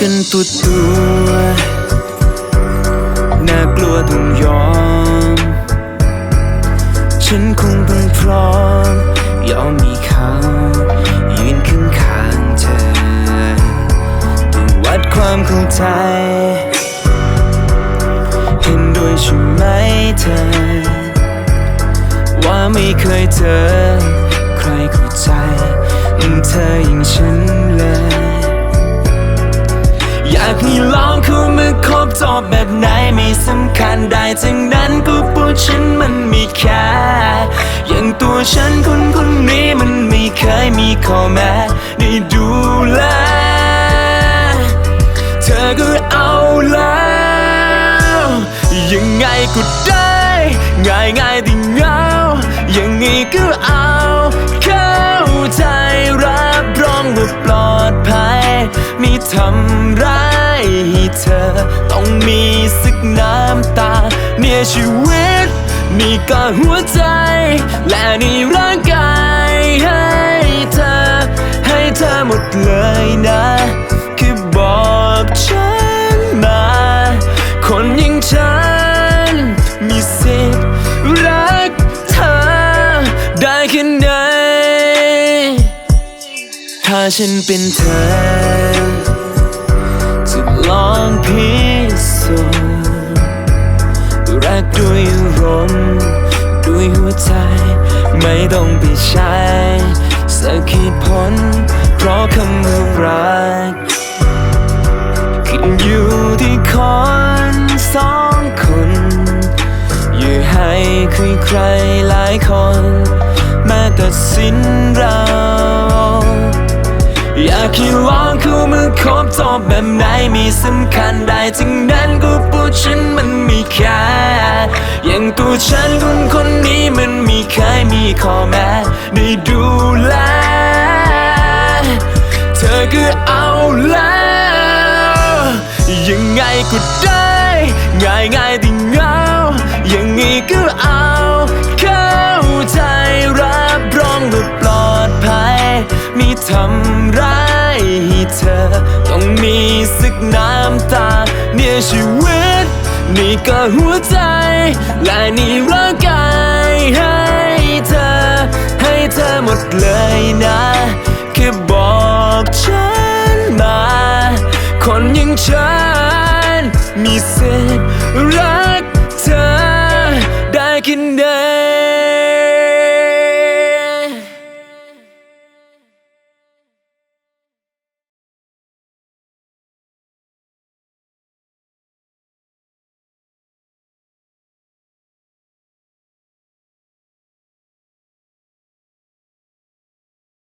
กันตัวตัวน่ากลัวต้องยอม ฉันคงต้องพร้อม ยอมมีเขายืนข้างข้างเธอ ต้องวัดความเข้าใจ เห็นด้วยใช่ไหมเธอ ว่าไม่เคยเจอ ใครเข้าใจเธออย่างฉันเลย อคบจบแบบไหนไม่สำคัญได้ทั้งนั้นก็พูดฉันมันมีแค่อย่างตัวฉันคนคนนี้มันไม่เคยมีข้อแม้ได้ดูแลเธอก็เอาแล้วยังไงก็ได้ง่ายง่ายๆที่เงาอย่างนี้ก็เอา น้ำตา เนี่ยชีวิต นี่ก็หัวใจ และนี่ร่างกายให้เธอ ให้เธอหมดเลยนะ คือบอกฉันมา คนอยังฉัน มีสิทธิ์รักเธอ ได้แค่ไหนถ้าฉันเป็นเธอ จะลองพิสูักด้วยรมด้วยหัวใจ ไม่ต้องไปใช้สักเหตุผลเพราะคำว่ารักขึ้นอยู่ที่คนสองคนอย่าให้ใครใครหลายคน มาตัดสินร อยากให้ลองคู่มือคบจบแบบไหนมีสำคัญได้ทั้งนั้นก็พูฉันมันมีแค่อย่างตัวฉันคนคนนี้มันมีเคยมีข้อแม้ได้ดูแลเธอก็เอาแล้วยังไงก็ได้ง่ายง่ายๆที่เงาอย่างนี้ก็เอาเข้าใจรับรองว่าปลอดภัยม่ทำ มีสักน้ำตา เนี่ยชีวิต นี่ก็หัวใจ และนี่ร่างกายให้เธอ ให้เธอหมดเลยนะแค่บอกฉันมา คนอยังฉัน มีสิทธิ์รักเธอ ได้แค่ไหน